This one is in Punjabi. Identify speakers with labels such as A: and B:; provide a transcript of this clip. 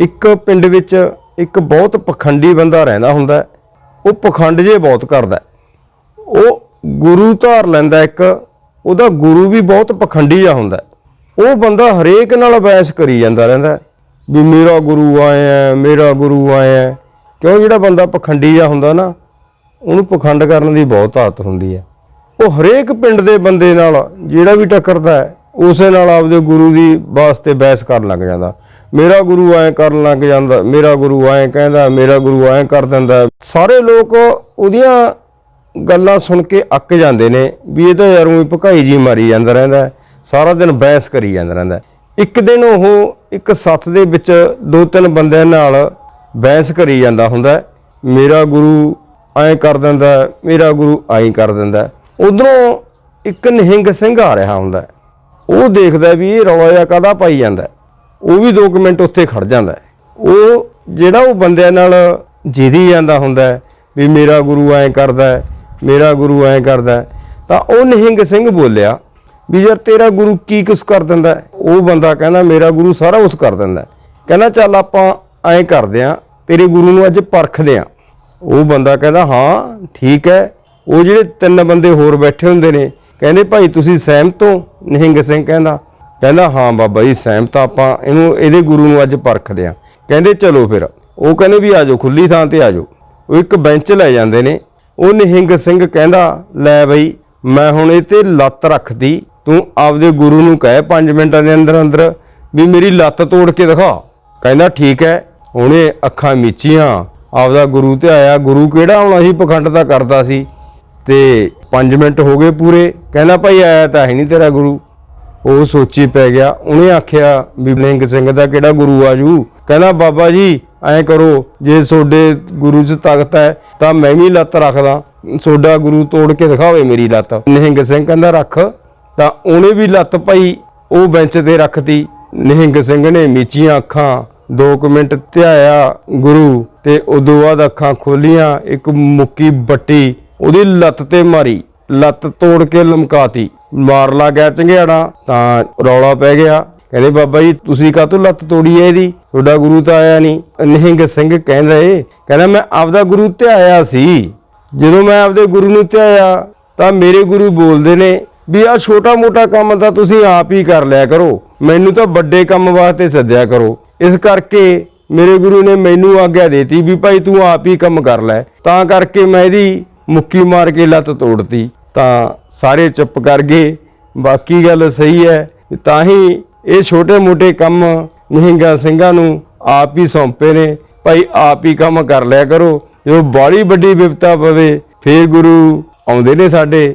A: ਇੱਕ ਪਿੰਡ ਵਿੱਚ ਇੱਕ ਬਹੁਤ ਪਖੰਡੀ ਬੰਦਾ ਰਹਿੰਦਾ ਹੁੰਦਾ ਉਹ ਪਖੰਡ ਜੇ ਬਹੁਤ ਕਰਦਾ ਉਹ ਗੁਰੂ ਧਾਰ ਲੈਂਦਾ ਇੱਕ, ਉਹਦਾ ਗੁਰੂ ਵੀ ਬਹੁਤ ਪਖੰਡੀ ਆ ਹੁੰਦਾ ਉਹ ਬੰਦਾ ਹਰੇਕ ਨਾਲ ਬਹਿਸ ਕਰੀ ਜਾਂਦਾ ਰਹਿੰਦਾ ਵੀ ਮੇਰਾ ਗੁਰੂ ਆਇਆ ਮੇਰਾ ਗੁਰੂ ਆਇਆ ਕਿਉਂ ਜਿਹੜਾ ਬੰਦਾ ਪਖੰਡੀ ਆ ਹੁੰਦਾ ਨਾ, ਉਹਨੂੰ ਪਖੰਡ ਕਰਨ ਦੀ ਬਹੁਤ ਆਦਤ ਹੁੰਦੀ ਹੈ। ਉਹ ਹਰੇਕ ਪਿੰਡ ਦੇ ਬੰਦੇ ਨਾਲ ਜਿਹੜਾ ਵੀ ਟੱਕਰਦਾ ਉਸੇ ਨਾਲ ਆਪਦੇ ਗੁਰੂ ਦੀ ਵਾਸਤੇ ਬਹਿਸ ਕਰਨ ਲੱਗ ਜਾਂਦਾ। ਮੇਰਾ ਗੁਰੂ ਐਂ ਕਰਨ ਲੱਗ ਜਾਂਦਾ, ਮੇਰਾ ਗੁਰੂ ਐਂ ਕਹਿੰਦਾ, ਮੇਰਾ ਗੁਰੂ ਐਂ ਕਰ ਦਿੰਦਾ। ਸਾਰੇ ਲੋਕ ਉਹਦੀਆਂ ਗੱਲਾਂ ਸੁਣ ਕੇ ਅੱਕ ਜਾਂਦੇ ਨੇ ਵੀ ਇਹ ਤਾਂ ਯਾਰ ਉਹੀ ਭਕਾਈ ਜੀ ਮਾਰੀ ਜਾਂਦਾ ਰਹਿੰਦਾ, ਸਾਰਾ ਦਿਨ ਬਹਿਸ ਕਰੀ ਜਾਂਦਾ ਰਹਿੰਦਾ। ਇੱਕ ਦਿਨ ਉਹ ਇੱਕ ਸੱਥ ਦੇ ਵਿੱਚ ਦੋ ਤਿੰਨ ਬੰਦਿਆਂ ਨਾਲ ਬਹਿਸ ਕਰੀ ਜਾਂਦਾ ਹੁੰਦਾ, ਮੇਰਾ ਗੁਰੂ ਐਂ ਕਰ ਦਿੰਦਾ, ਮੇਰਾ ਗੁਰੂ ਐਂ ਕਰ ਦਿੰਦਾ। ਉਧਰੋਂ ਇੱਕ ਨਿਹੰਗ ਸਿੰਘ ਆ ਰਿਹਾ ਹੁੰਦਾ, ਉਹ ਦੇਖਦਾ ਵੀ ਇਹ ਰੌਲਾ ਜਿਹਾ ਕਾਹਦਾ ਪਾਈ ਜਾਂਦਾ। ਉਹ ਵੀ 2 ਮਿੰਟ ਉੱਥੇ ਖੜ ਜਾਂਦਾ ਉਹ ਜਿਹੜਾ ਉਹ ਬੰਦਿਆਂ ਨਾਲ ਜਿੱਦੀ ਜਾਂਦਾ ਹੁੰਦਾ ਵੀ ਮੇਰਾ ਗੁਰੂ ਐਂ ਕਰਦਾ ਮੇਰਾ ਗੁਰੂ ਐਂ ਕਰਦਾ ਤਾਂ ਉਹ ਨਿਹੰਗ ਸਿੰਘ ਬੋਲਿਆ ਵੀ ਯਾਰ ਤੇਰਾ ਗੁਰੂ ਕੀ ਕੁਛ ਕਰ ਦਿੰਦਾ ਉਹ ਬੰਦਾ ਕਹਿੰਦਾ ਮੇਰਾ ਗੁਰੂ ਸਾਰਾ ਕੁਛ ਕਰ ਦਿੰਦਾ ਕਹਿੰਦਾ ਚੱਲ ਆਪਾਂ ਐਂ ਕਰਦੇ ਆਂ ਤੇਰੇ ਗੁਰੂ ਨੂੰ ਅੱਜ ਪਰਖਦੇ ਆਂ ਉਹ ਬੰਦਾ ਕਹਿੰਦਾ ਹਾਂ, ਠੀਕ ਹੈ। ਉਹ ਜਿਹੜੇ ਤਿੰਨ ਬੰਦੇ ਹੋਰ ਬੈਠੇ ਹੁੰਦੇ ਨੇ, ਕਹਿੰਦੇ ਭਾਈ ਤੁਸੀਂ ਸਹਿਮਤ ਹੋ? ਨਿਹੰਗ ਸਿੰਘ ਕਹਿੰਦਾ ਕਹਿੰਦਾ ਹਾਂ ਬਾਬਾ ਜੀ, ਸਹਿਮਤ ਆਪਾਂ, ਇਹਨੂੰ, ਇਹਦੇ ਗੁਰੂ ਨੂੰ ਅੱਜ ਪਰਖਦੇ ਆਂ। ਕਹਿੰਦੇ ਚਲੋ ਫਿਰ, ਉਹ ਕਹਿੰਦੇ ਵੀ ਆਜੋ ਖੁੱਲੀ ਥਾਂ ਤੇ ਆਜੋ ਉਹ ਇੱਕ ਬੈਂਚ ਲੈ ਜਾਂਦੇ ਨੇ, ਉਹ ਨਿਹੰਗ ਸਿੰਘ ਕਹਿੰਦਾ, ਲੈ ਬਈ, ਮੈਂ ਹੁਣ ਇਹ ਤੇ ਲੱਤ ਰੱਖਦੀ ਤੂੰ ਆਪਦੇ ਗੁਰੂ ਨੂੰ ਕਹਿ 5 ਮਿੰਟਾਂ ਦੇ ਅੰਦਰ ਅੰਦਰ ਵੀ ਮੇਰੀ ਲੱਤ ਤੋੜ ਕੇ ਦਿਖਾ। ਕਹਿੰਦਾ ਠੀਕ ਹੈ ਉਹਨੇ ਅੱਖਾਂ ਮੀਚੀਆਂ, ਆਪਦਾ ਗੁਰੂ ਤੇ ਆਇਆ, ਗੁਰੂ ਕਿਹੜਾ ਆਉਣਾ ਸੀ ਪਖੰਡ ਤਾਂ ਕਰਦਾ ਸੀ। ਤੇ 5 ਮਿੰਟ ਹੋ ਗਏ ਪੂਰੇ, ਕਹਿੰਦਾ ਭਾਈ ਆਇਆ ਤਾਂ ਹੈ ਨਹੀਂ ਤੇਰਾ ਗੁਰੂ। ਉਹ ਸੋਚੀ ਪੈ ਗਿਆ। ਉਹਨੇ ਆਖਿਆ, ਵੀ ਬਲਿੰਗ ਸਿੰਘ ਦਾ ਕਿਹੜਾ ਗੁਰੂ ਆਜੂ? ਕਹਿੰਦਾ, ਬਾਬਾ ਜੀ, ਐਂ ਕਰੋ, ਜੇ ਤੁਹਾਡੇ ਗੁਰੂ 'ਚ ਤਾਕਤ ਹੈ, ਤਾਂ ਮੈਂ ਵੀ ਲੱਤ ਰੱਖਦਾ। ਤੁਹਾਡਾ ਗੁਰੂ ਤੋੜ ਕੇ ਦਿਖਾਵੇ ਮੇਰੀ ਲੱਤ। ਨਿਹੰਗ ਸਿੰਘ ਕਹਿੰਦਾ, ਰੱਖ। ਤਾਂ ਉਹਨੇ ਵੀ ਲੱਤ ਭਾਈ ਉਹ ਬੈਂਚ ਤੇ ਰੱਖਤੀ। ਨਿਹੰਗ ਸਿੰਘ ਨੇ ਮੀਚੀਆਂ ਅੱਖਾਂ 2 ਮਿੰਟ ਧਿਆਇਆ ਗੁਰੂ ਤੇ ਉਦੋਂ ਬਾਅਦ ਅੱਖਾਂ ਖੋਲੀਆਂ, ਇੱਕ ਮੁੱਕੀ ਬੱਟੀ ਉਹਦੀ ਲੱਤ ਤੇ ਮਾਰੀ। ਲੱਤ ਤੋੜ ਕੇ ਲਮਕਾਤੀ। ਮਾਰ ਲਾ ਗਿਆ ਚੰਗਿਆੜਾ, ਤਾਂ ਰੌਲਾ ਪੈ ਗਿਆ। ਕਹਿੰਦੇ, ਬਾਬਾ ਜੀ, ਤੁਸੀਂ ਕਾਹਤੋਂ ਲੱਤ ਤੋੜੀ ਹੈ ਇਹਦੀ? ਤੁਹਾਡਾ ਗੁਰੂ ਤਾਂ ਆਇਆ ਨਹੀਂ। ਨਿਹੰਗ ਸਿੰਘ ਕਹਿੰਦਾ ਏ ਕਹਿੰਦਾ, ਮੈਂ ਆਪਦਾ ਗੁਰੂ ਧਿਆਇਆ ਸੀ। ਜਦੋਂ ਮੈਂ ਆਪਦੇ ਗੁਰੂ ਨੂੰ ਧਿਆਇਆ, ਤਾਂ ਮੇਰੇ ਗੁਰੂ ਬੋਲਦੇ ਨੇ ਵੀ ਆ ਛੋਟਾ ਮੋਟਾ ਕੰਮ ਤਾਂ ਤੁਸੀਂ ਆਪ ਹੀ ਕਰ ਲਿਆ ਕਰੋ। ਮੈਨੂੰ ਤਾਂ ਵੱਡੇ ਕੰਮ ਵਾਸਤੇ ਸੱਦਿਆ ਕਰੋ। ਇਸ ਕਰਕੇ ਮੇਰੇ ਗੁਰੂ ਨੇ ਮੈਨੂੰ ਆਗਿਆ ਦੇਤੀ ਵੀ ਭਾਈ ਤੂੰ ਆਪ ਹੀ ਕੰਮ ਕਰ ਲੈ। ਤਾਂ ਕਰਕੇ ਮੈਂ ਇਹਦੀ ਮੁੱਕੀ ਮਾਰ ਕੇ ਲੱਤ ਤੋੜਤੀ। ਤਾਂ ਸਾਰੇ ਚੁੱਪ ਕਰ ਗਏ। ਬਾਕੀ ਗੱਲ ਸਹੀ ਹੈ ਤਾਂ ਹੀ ਇਹ ਛੋਟੇ ਮੋਟੇ ਕੰਮ ਨਿਹੰਗਾ ਸਿੰਘਾਂ ਨੂੰ ਆਪ ਹੀ ਸੌਂਪੇ ਨੇ। ਭਾਈ ਆਪ ਹੀ ਕੰਮ ਕਰ ਲਿਆ ਕਰੋ। ਜਦੋਂ ਬਾੜੀ ਵੱਡੀ ਵਿਪਤਾ ਪਵੇ, ਫੇਰ ਗੁਰੂ ਆਉਂਦੇ ਨੇ ਸਾਡੇ।